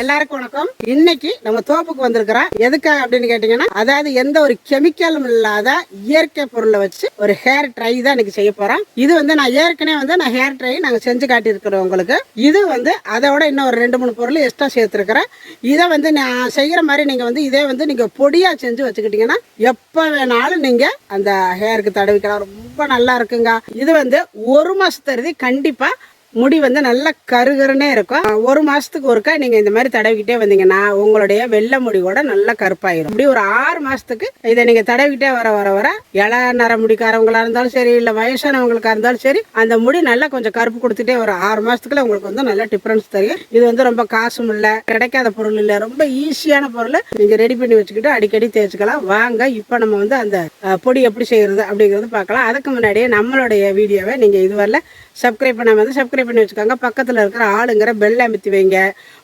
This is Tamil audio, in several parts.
எல்லாருக்கும் வணக்கம். இன்னைக்கு நம்ம தோப்புக்கு வந்திருக்கிறோம் எதுக்காக அப்படின்னு கேட்டீங்கன்னா அதாவது எந்த ஒரு கெமிக்கலும் இல்லாத இயற்கை பொருளை வச்சு ஒரு ஹேர் ட்ரை தான் இன்னைக்கு செய்ய போறோம். இது வந்து நான் ஏற்கனவே வந்து நான் ஹேர் ட்ரை நாங்க செஞ்சு காட்டியிருக்கிறோம் உங்களுக்கு. இது வந்து அதோட இன்னும் ஒரு ரெண்டு மூணு பொருள் எக்ஸ்ட்ரா சேர்த்துருக்கிறேன். இதை வந்து நான் செய்யற மாதிரி நீங்க வந்து இதே வந்து நீங்க பொடியா செஞ்சு வச்சுக்கிட்டீங்கன்னா எப்ப வேணாலும் நீங்க அந்த ஹேருக்கு தடவிக்கலாம். ரொம்ப நல்லா இருக்குங்க. இது வந்து ஒரு மாசத்தருதி கண்டிப்பா முடி வந்து நல்லா கருகருன்னே இருக்கும். ஒரு மாசத்துக்கு ஒருக்கா நீங்க இந்த மாதிரி தடவிக்கிட்டே வந்தீங்கன்னா உங்களுடைய வெள்ளை முடி கூட நல்லா கருப்பாயிரும். இப்படி ஒரு ஆறு மாசத்துக்கு இதை நீங்க தடவிக்கிட்டே வர வர வர இள நர முடிக்காரவங்களா இருந்தாலும் சரி இல்ல வயசானவங்களுக்கா இருந்தாலும் சரி அந்த முடி நல்லா கொஞ்சம் கருப்பு கொடுத்துட்டே ஒரு ஆறு மாசத்துக்குள்ள உங்களுக்கு வந்து நல்ல டிஃபரன்ஸ் தெரியும். இது வந்து ரொம்ப காசும் இல்ல கிடைக்காத பொருள் இல்ல ரொம்ப ஈஸியான பொருள். நீங்க ரெடி பண்ணி வச்சுக்கிட்டு அடிக்கடி தேய்ச்சிக்கலாம். வாங்க இப்போ நம்ம வந்து அந்த பொடி எப்படி செய்யறது அப்படிங்கறது பார்க்கலாம். அதுக்கு முன்னாடியே நம்மளுடைய வீடியோவை நீங்க இதுவரை சப்ஸ்கிரைப் பண்ணாம வந்து சப்ஸ்கிரைப் பண்ணி வச்சுக்கோங்க. பக்கத்தில் இருக்கிற ஆளுங்கிற பெல் அமைத்தி வைங்க.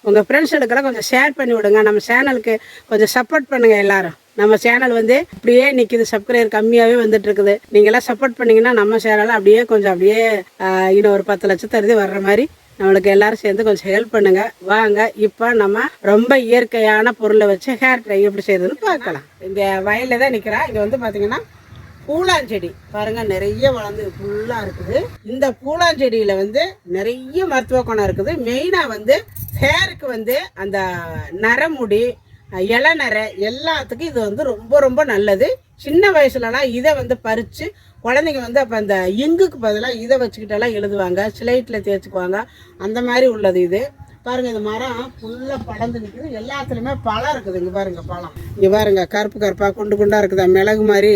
உங்கள் ஃப்ரெண்ட்ஸுக்கெல்லாம் கொஞ்சம் ஷேர் பண்ணி விடுங்க. நம்ம சேனலுக்கு கொஞ்சம் சப்போர்ட் பண்ணுங்கள் எல்லாரும். நம்ம சேனல் வந்து இப்படியே நிற்கிது சப்ஸ்கிரைபர் கம்மியாகவே வந்துட்டு இருக்குது நீங்களாம் சப்போர்ட் பண்ணிங்கன்னா நம்ம சேனலில் அப்படியே கொஞ்சம் அப்படியே இன்னும் ஒரு பத்து லட்சம் தருது வர்ற மாதிரி. நம்மளுக்கு எல்லாரும் சேர்ந்து கொஞ்சம் ஹெல்ப் பண்ணுங்க. வாங்க இப்போ நம்ம ரொம்ப இயற்கையான பொருளை வச்சு ஹேர் ட்ரை எப்படி செய்யறதுன்னு பார்க்கலாம். இந்த வயலில் தான் நிற்கிறேன் இது வந்து பார்த்தீங்கன்னா பூலாஞ்செடி பாருங்க நிறைய வளர்ந்து ஃபுல்லா இருக்குது. இந்த பூலாஞ்செடியில வந்து நிறைய மருத்துவ குணம் இருக்குது. மெயினா வந்து ஹேருக்கு வந்து அந்த நரமுடி இளநரை எல்லாத்துக்கும் இது வந்து ரொம்ப ரொம்ப நல்லது. சின்ன வயசுலலாம் இதை வந்து பறித்து குழந்தைங்க வந்து அப்போ அந்த இங்குக்கு பதிலாக இதை வச்சுக்கிட்டெல்லாம் எழுதுவாங்க ஸ்லேட்டில் தேய்ச்சிக்குவாங்க. அந்த மாதிரி உள்ளது இது. பாருங்க இந்த மரம் ஃபுல்லாக படர்ந்து நிற்குது எல்லாத்துலேயுமே பழம் இருக்குது. இங்கே பாருங்க பழம். இங்கே பாருங்க கருப்பு கருப்பாக குண்டு குண்டா இருக்குதா? மிளகு மாதிரி.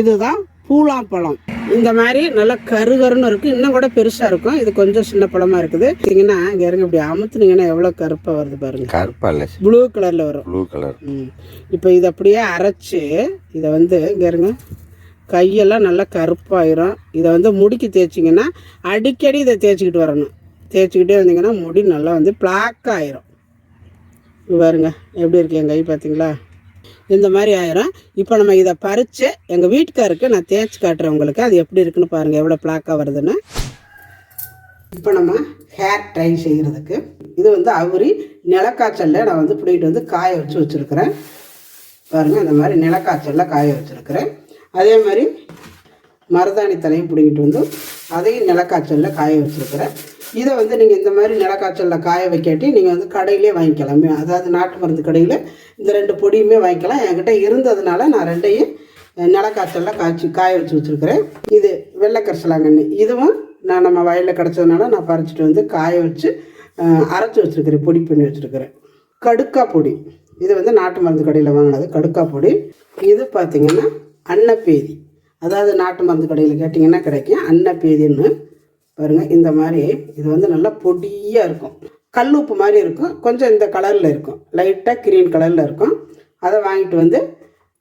இதுதான் பூலாப்பழம் இந்த மாதிரி நல்லா கருகருன்னு இருக்கும் இன்னும் கூட பெருசா இருக்கும். இது கொஞ்சம் சின்ன பழமா இருக்குது. பார்த்தீங்கன்னா இங்க இருங்க இப்படி அமுத்துனீங்கன்னா எவ்வளவு கருப்பா வருது பாருங்க. கருப்பா இல்லை ப்ளூ கலர்ல வரும். Blue colour. இப்போ இதை அப்படியே அரைச்சு இதை வந்து இங்க இருங்க. கையெல்லாம் நல்லா கருப்பாயிரும். இதை வந்து முடிக்கு தேய்ச்சிங்கன்னா அடிக்கடி இதை தேய்ச்சிக்கிட்டு வரணும். தேய்ச்சிக்கிட்டே வந்தீங்கன்னா முடி நல்லா வந்து பிளாக் ஆயிரும். பாருங்க எப்படி இருக்கு என் கை பார்த்தீங்களா? இந்த மாதிரி ஆயிரும். இப்போ நம்ம இதை பறித்து எங்கள் வீட்டுக்காருக்கு நான் தேய்ச்சி காட்டுறேன் உங்களுக்கு. அது எப்படி இருக்குன்னு பாருங்கள் எவ்வளோ பிளாக்காக வருதுன்னு. இப்போ நம்ம ஹேர் ட்ரை செய்கிறதுக்கு இது வந்து அவரி நிலக்காய்ச்சலில் நான் வந்து பிடிக்கிட்டு வந்து காய வச்சு வச்சுருக்கிறேன். பாருங்கள் இந்த மாதிரி நிலக்காய்ச்சலில் காய வச்சுருக்கிறேன். அதே மாதிரி மருதாணி தலையும் பிடிங்கிட்டு வந்து அதையும் நிலக்காய்ச்சலில் காய வச்சுருக்கிறேன். இதை வந்து நீங்கள் இந்த மாதிரி நிலக்காய்ச்சலில் காய வைக்காட்டி நீங்கள் வந்து கடையிலே வாங்கிக்கலாம். அதாவது நாட்டு மருந்து கடையில் இந்த ரெண்டு பொடியுமே வாங்கிக்கலாம். என்கிட்ட இருந்ததுனால நான் ரெண்டையும் நிலக்காய்ச்சலில் காய்ச்சி காய வச்சு வச்சுருக்கிறேன். இது வெள்ளைக்கரிசலாங்கண்ணி. இதுவும் நான் நம்ம வயலில் கிடச்சதுனால நான் பறிச்சிட்டு வந்து காய வச்சு அரைச்சி வச்சுருக்கிறேன். பொடி பண்ணி வச்சுருக்கிறேன். கடுக்கா பொடி. இது வந்து நாட்டு மருந்து கடையில் வாங்கினது கடுக்கா பொடி. இது பார்த்திங்கன்னா அன்னப்பேதி. அதாவது நாட்டு மருந்து கடையில் கேட்டிங்கன்னா கிடைக்கும்? அன்னப்பேதின்னு. பாருங்கள் இந்த மாதிரி இது வந்து நல்லா பொடியாக இருக்கும். கல் உப்பு மாதிரி இருக்கும். கொஞ்சம் இந்த கலரில் இருக்கும். லைட்டாக க்ரீன் கலரில் இருக்கும். அதை வாங்கிட்டு வந்து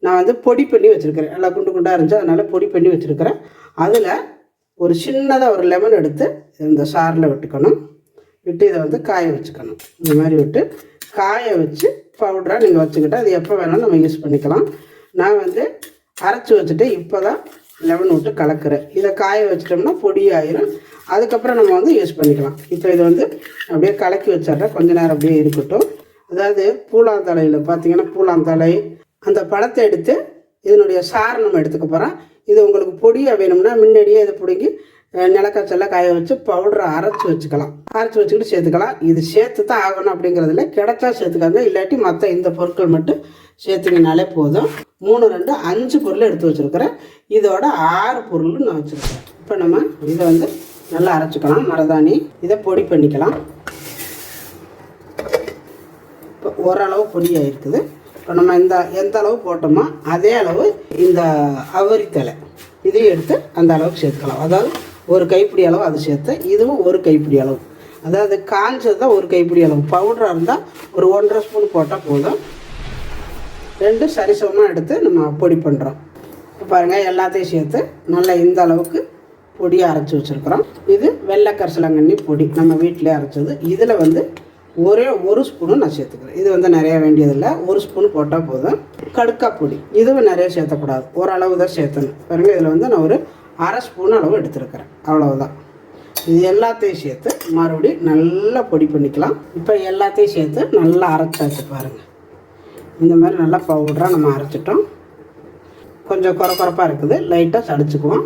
நான் வந்து பொடி பண்ணி வச்சுருக்கிறேன். நல்லா குண்டு குண்டாக இருந்துச்சு அதனால் பொடி பண்ணி வச்சுருக்கிறேன். அதில் ஒரு சின்னதாக ஒரு லெமன் எடுத்து இந்த சாரில் விட்டுக்கணும். விட்டு இதை வந்து காய வச்சுக்கணும். இந்த மாதிரி விட்டு காய வச்சு பவுடராக நீங்கள் வச்சுக்கிட்டால் அது எப்போ வேணாலும் நம்ம யூஸ் பண்ணிக்கலாம். நான் வந்து அரைச்சி வச்சுட்டு இப்போ தான் லெமன் விட்டு கலக்கிறேன். இதை காய வச்சிட்டோம்னா பொடி ஆயிரும். அதுக்கப்புறம் நம்ம வந்து யூஸ் பண்ணிக்கலாம். இப்போ இதை வந்து அப்படியே கலக்கி வச்சிட்றேன். கொஞ்ச நேரம் அப்படியே இருக்கட்டும். அதாவது பூலாந்தலையில் பார்த்தீங்கன்னா பூலாந்தலை அந்த பழத்தை எடுத்து இதனுடைய சாறு நம்ம எடுத்துக்க போகிறோம் இது உங்களுக்கு பொடியாக வேணும்னா முன்னாடியே இதை பிடுங்கி நிலக்கச்சல காய வச்சு பவுடரை அரைச்சி வச்சுக்கலாம். அரைச்சி வச்சுக்கிட்டு சேர்த்துக்கலாம். இது சேர்த்து தான் ஆகணும் அப்படிங்கிறதுல கிடைச்சா சேர்த்துக்காங்க. இல்லாட்டி மற்ற இந்த பொருட்கள் மட்டும் சேர்த்துக்கினாலே போதும். மூணு ரெண்டு அஞ்சு பொருள் எடுத்து வச்சுருக்கிறேன். இதோட ஆறு பொருள் நான் வச்சுருக்கிறேன் இப்போ நம்ம இதை வந்து நல்லா அரைச்சிக்கலாம். மரதாணி. இதை பொடி பண்ணிக்கலாம். இப்போ ஓரளவு பொடியாக இருக்குது இப்போ நம்ம இந்த எந்த அளவு போட்டோமோ அதே அளவு இந்த அவரித்தலை இதையும் எடுத்து அந்த அளவுக்கு சேர்த்துக்கலாம். அதாவது ஒரு கைப்பிடி அளவு அது சேர்த்து இதுவும் ஒரு கைப்பிடி அளவு. அதாவது காஞ்சது தான் ஒரு கைப்பிடி அளவு. பவுடராக இருந்தால் ஒரு ஒன்றரை ஸ்பூன் போட்டால் போதும். ரெண்டு சரிசமமாக எடுத்து நம்ம பொடி பண்ணுறோம் பாருங்கள் எல்லாத்தையும் சேர்த்து நல்லா இந்த அளவுக்கு பொடியாக அரைச்சி வச்சுருக்குறோம். இது வெள்ளை கரிசலாங்கண்ணி பொடி. நம்ம வீட்டிலே அரைச்சது. இதில் வந்து ஒரே ஒரு ஸ்பூனும் நான் சேர்த்துக்கிறேன். இது வந்து நிறைய வேண்டியதில்லை. ஒரு ஸ்பூன் போட்டால் போதும். கடுக்கா பொடி. இதுவும் நிறைய சேர்த்தக்கூடாது. ஓரளவு தான் சேர்த்தணும். பாருங்கள் இதில் வந்து நான் ஒரு அரை ஸ்பூன் அளவு எடுத்துருக்கிறேன். அவ்வளவுதான். இது எல்லாத்தையும் சேர்த்து மறுபடியும் நல்லா பொடி பண்ணிக்கலாம். இப்போ எல்லாத்தையும் சேர்த்து நல்லா அரைச்சாச்சு பாருங்கள் இந்த மாதிரி நல்லா பவுடராக நம்ம அரைச்சிட்டோம். கொஞ்சம் குறை குறைப்பாக இருக்குது. லைட்டாக சடிச்சுக்குவோம்.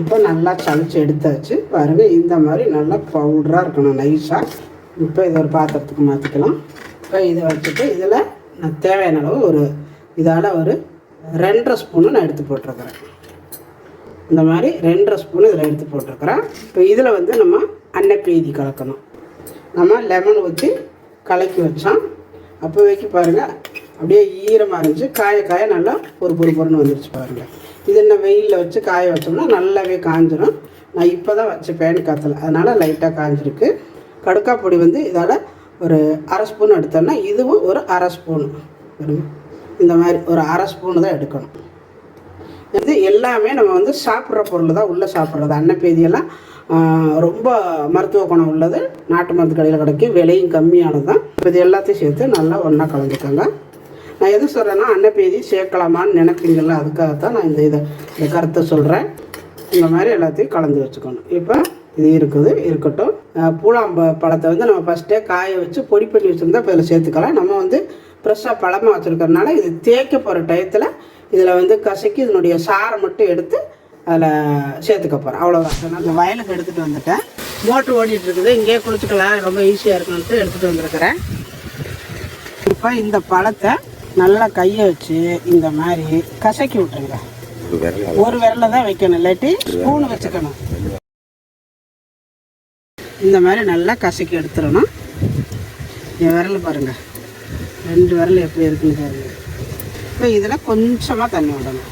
இப்போ நல்லா சளிச்சு எடுத்தாச்சு பாருங்கள் இந்த மாதிரி நல்லா பவுடராக இருக்கணும். நைஸாக இப்போ இதை ஒரு பாத்திரத்துக்கு மாற்றிக்கலாம் இப்போ இதை வச்சுட்டு இதில் நான் தேவையான அளவு ஒரு இதால் ஒரு ரெண்டரை ஸ்பூனு நான் எடுத்து போட்டிருக்கிறேன். இந்த மாதிரி ரெண்டரை ஸ்பூன் இதில் எடுத்து போட்டிருக்கிறேன். இப்போ இதில் வந்து நம்ம அன்னப்பேதி கலக்கணும். நம்ம லெமன் ஊற்றி கலக்கி வச்சோம். அப்போ வைக்க பாருங்கள் அப்படியே ஈரமாக இருந்துச்சு. காய காய நல்லா பொறு பொறு பொருன்னு வந்துருச்சு பாருங்கள் இது என்ன வெயிலில் வச்சு காய வச்சோம்னா நல்லாவே காஞ்சிடும் நான் இப்போ தான் வச்ச ஃபேன் காற்றுல அதனால் லைட்டாக காஞ்சிருக்கு. கடுக்கா பொடி வந்து இதால் ஒரு அரை ஸ்பூன் எடுத்தோன்னா இதுவும் ஒரு அரை ஸ்பூன். பாருங்க. இந்த மாதிரி ஒரு அரை ஸ்பூன் தான் எடுக்கணும். இது எல்லாமே நம்ம வந்து சாப்பிட்ற பொருள் தான் உள்ளே சாப்பிட்றது. அன்னப்பேதியெல்லாம் ரொம்ப மருத்துவ குணம் உள்ளது. நாட்டு மருந்து கடையில் கிடைக்கும். விலையும் கம்மியானது தான். இப்போ இது எல்லாத்தையும் சேர்த்து நல்லா ஒன்றா கலந்துக்கோங்க. நான் எது சொல்கிறேன்னா அன்னப்பேதி சேர்க்கலாமான்னு நினைப்பீங்கள்ல அதுக்காகத்தான் நான் இந்த இதை இந்த கருத்தை சொல்கிறேன் இந்த மாதிரி எல்லாத்தையும் கலந்து வச்சுக்கணும். இப்போ இது இருக்குது இருக்கட்டும். பூலாம்ப பழத்தை வந்து நம்ம ஃபஸ்ட்டே காய வச்சு பொடி பண்ணி வச்சுருந்தா இப்போ இதில் சேர்த்துக்கலாம். நம்ம வந்து ஃப்ரெஷ்ஷாக பழமாக வச்சுருக்கறனால இது தேய்க்க போகிற டயத்தில் இதில் வந்து கசக்கி இதனுடைய சாரை மட்டும் எடுத்து அதில் சேர்த்துக்க போகிறேன் அவ்வளோதான் நான் இந்த வயலுக்கு எடுத்துகிட்டு வந்துட்டேன். மோட்ரு ஓடிட்டு இருக்குது. இங்கேயே குளிச்சுக்கலாம். ரொம்ப ஈஸியாக இருக்கணும்ட்டு எடுத்துகிட்டு வந்திருக்கிறேன். இப்போ இந்த பழத்தை நல்லா கையை வச்சு இந்த மாதிரி கசக்கி விட்டுருங்க. ஒரு விரல தான் வைக்கணும். இல்லாட்டி ஸ்பூன் வச்சுக்கணும். இந்த மாதிரி நல்லா கசக்கி எடுத்துடணும். என் விரல் பாருங்க. ரெண்டு விரல் எப்படி இருக்குன்னு பாருங்க இப்போ இதில் கொஞ்சமாக தண்ணி விடணும்.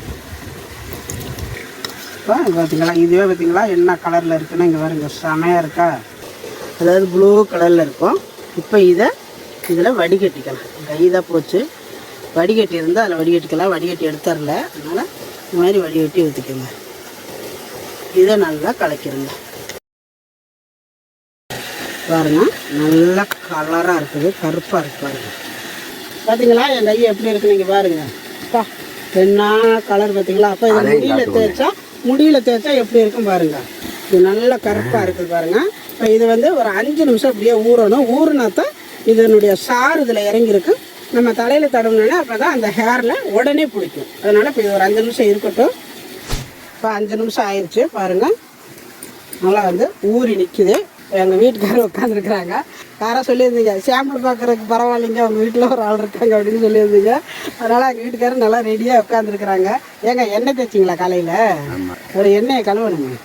இப்போ பார்த்தீங்களா இதுவே பார்த்தீங்களா என்ன கலரில் இருக்குன்னா இங்கே பாருங்க. செமையாக இருக்கா? அதாவது ப்ளூ கலரில் இருக்கும். இப்போ இதை இதில் வடிகட்டிக்கலாம். கைதாக போச்சு. வடிகட்டி இருந்தால் அதில் வடிகட்டிக்கலாம். வடிகட்டி எடுத்துடல அதனால் இந்த மாதிரி வடிகட்டி ஊற்றிக்கோங்க இதை நல்லா கலக்கிடுங்க பாருங்கள் நல்லா கலராக இருக்குது. கருப்பாக இருக்கு பாருங்கள் பார்த்தீங்களா என் கை எப்படி இருக்கு நீங்கள் பாருங்க. அப்பா என்ன கலர் பார்த்தீங்களா அப்போ இது முடியில தேய்ச்சா முடியில தேய்ச்சா எப்படி இருக்கும் பாருங்க. இது நல்ல கருப்பாக இருக்குது பாருங்க. இப்போ இது வந்து ஒரு அஞ்சு நிமிஷம் அப்படியே ஊறணும். ஊறினா தான் இதனுடைய சாறு இதில் இறங்கியிருக்கு. நம்ம தலையில் தடவுனோன்னா அப்போ தான் அந்த ஹேரில் உடனே பிடிக்கும். அதனால் இப்போ இது ஒரு அஞ்சு நிமிஷம் இருக்கட்டும். இப்போ அஞ்சு நிமிஷம் ஆயிடுச்சு பாருங்கள் நல்லா வந்து ஊறி நிற்குது எங்கள் வீட்டுக்காரர் உட்காந்துருக்குறாங்க யாராவது சொல்லியிருந்தீங்க சாம்பிள் பார்க்குறதுக்கு பரவாயில்லைங்க அவங்க வீட்டில் ஒரு ஆள் இருக்காங்க அப்படின்னு சொல்லியிருந்தீங்க. அதனால் எங்கள் வீட்டுக்காரர் நல்லா ரெடியாக உட்காந்துருக்குறாங்க ஏங்க எண்ணெய் தேய்ச்சிங்களா காலையில்? ஒரு எண்ணெயை கழுவணுங்க.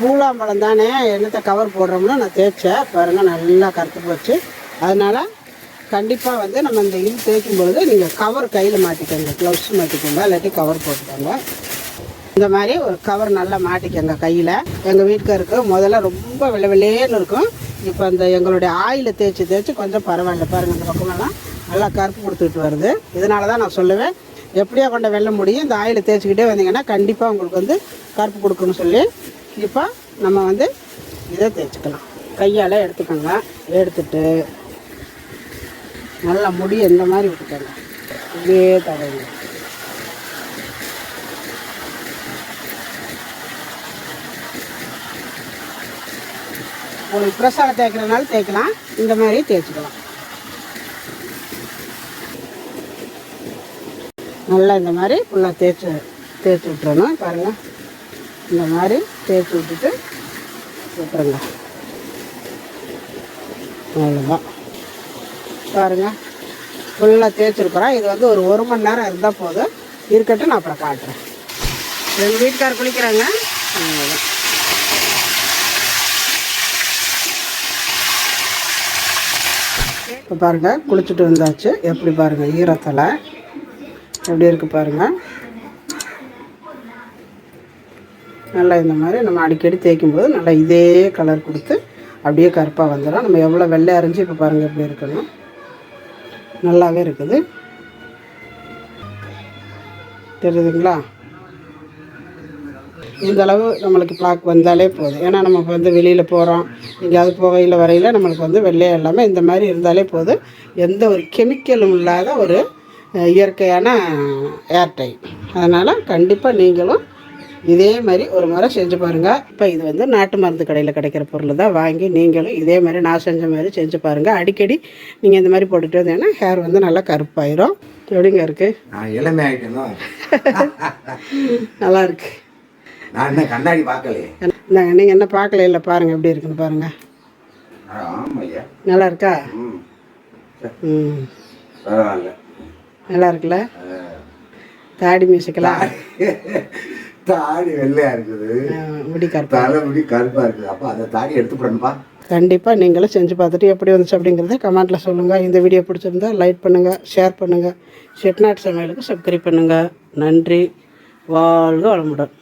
பூலாம்பழம் தானே எண்ணத்தை கவர் போடுறோம்னா நான் தேய்ச்சேன். பாருங்கள் நல்லா கருத்து போச்சு. அதனால் கண்டிப்பாக வந்து நம்ம இந்த இது தேய்க்கும் பொழுது நீங்கள் கவர் கையில் மாட்டிக்கோங்க க்ளவுஸ் மாட்டிக்கோங்க இல்லாட்டி கவர் போட்டுக்கோங்க. இந்த மாதிரி ஒரு கவர் நல்லா மாட்டிக்கோங்க கையில். எங்கள் வீட்டுக்காருக்கு முதல்ல ரொம்ப வெள்ளை வெள்ளேன்னு இருக்கும். இப்போ அந்த எங்களுடைய ஆயில் தேய்ச்சி தேய்ச்சி கொஞ்சம் பரவாயில்ல. பாருங்கள் இந்த பக்கமெல்லாம் நல்லா கருப்பு கொடுத்துட்டு வருது. இதனால தான் நான் சொல்லுவேன் எப்படியா கொண்ட வெள்ள முடியும் இந்த ஆயிலை தேய்ச்சிக்கிட்டே வந்தீங்கன்னா கண்டிப்பாக உங்களுக்கு வந்து கருப்பு கொடுக்குன்னு சொல்லி இப்போ நம்ம வந்து இதை தேய்ச்சிக்கலாம். கையால் எடுத்துக்கோங்க. எடுத்துட்டு நல்லா முடி இந்த மாதிரி விட்டுக்கோங்க. இப்படியே தடவுங்க. உங்களுக்கு ஃப்ரெஷ்ஷாக தேய்க்கிறனால தேய்க்கலாம். இந்த மாதிரி தேய்ச்சிக்கலாம். நல்லா இந்த மாதிரி ஃபுல்லாக தேய்ச்சி தேய்ச்சி விட்டுறணும். பாருங்கள் இந்த மாதிரி தேய்ச்சி விட்டுட்டு விட்டுருங்க அவ்வளோதான் பாருங்கள் ஃபுல்லாக தேய்ச்சிருக்குறோம். இது வந்து ஒரு ஒரு மணி நேரம் இருந்தால் போதும். இருக்கட்டும் நான் அப்புறம் காட்டுறேன். எங்கள் வீட்டுக்கார் குளிக்கிறாங்க. அவ்வளோதான் இப்போ பாருங்கள் குளிச்சுட்டு வந்தாச்சு. எப்படி பாருங்கள் ஈரத்தலை. எப்படி இருக்குது பாருங்கள் நல்லா இந்த மாதிரி நம்ம அடிக்கடி தேய்க்கும் போது நல்லா இதே கலர் கொடுத்து அப்படியே கருப்பாக வந்துடும் நம்ம எவ்வளோ வெள்ளை அரைஞ்சி இப்போ பாருங்கள் எப்படி இருக்கணும் நல்லாவே இருக்குது. தெரியுதுங்களா? இந்த அளவு நம்மளுக்கு பிளாக் வந்தாலே போதும். ஏன்னா நம்ம இப்போ வந்து வெளியில் போகிறோம் எங்கேயாவது போகையில் வரையில் நம்மளுக்கு வந்து வெள்ளையாக இல்லாமல் இந்த மாதிரி இருந்தாலே போதும். எந்த ஒரு கெமிக்கலும் இல்லாத ஒரு இயற்கையான ஏர்டை அதனால் கண்டிப்பாக நீங்களும் இதே மாதிரி ஒரு முறை செஞ்சு பாருங்கள் இப்போ இது வந்து நாட்டு மருந்து கடையில் கிடைக்கிற பொருள் தான். வாங்கி நீங்களும் இதே மாதிரி நான் செஞ்ச மாதிரி செஞ்சு பாருங்கள் அடிக்கடி நீங்கள் இந்த மாதிரி போட்டுட்டு வந்தீங்கன்னா ஹேர் வந்து நல்லா கருப்பாயிரும். எப்படிங்க இருக்குது நல்லா இருக்கு. நான் என்ன கண்ணாடி பார்க்கலையே இந்தாங்க நீங்கள் என்ன பார்க்கல இல்லை பாருங்கள் எப்படி இருக்குன்னு பாருங்கள் நல்லா இருக்கா? ம். நல்லா இருக்குல்ல? தாடி மியூசிக்கலாம் தாடி. வெள்ளையா இருக்குது. முடி கருப்பா தலைமுடி கருப்பா இருக்குது. அப்போ அந்த தாடி எடுத்து போடணுப்பா கண்டிப்பாக நீங்களும் செஞ்சு பார்த்துட்டு எப்படி வந்துச்சு அப்படிங்கிறத கமெண்ட்டில் சொல்லுங்கள் இந்த வீடியோ பிடிச்சிருந்தா லைக் பண்ணுங்கள் ஷேர் பண்ணுங்கள் செட்நாட் சமையலுக்கு சப்ஸ்கிரைப் பண்ணுங்கள் நன்றி. வாழ்க வளமுடன்.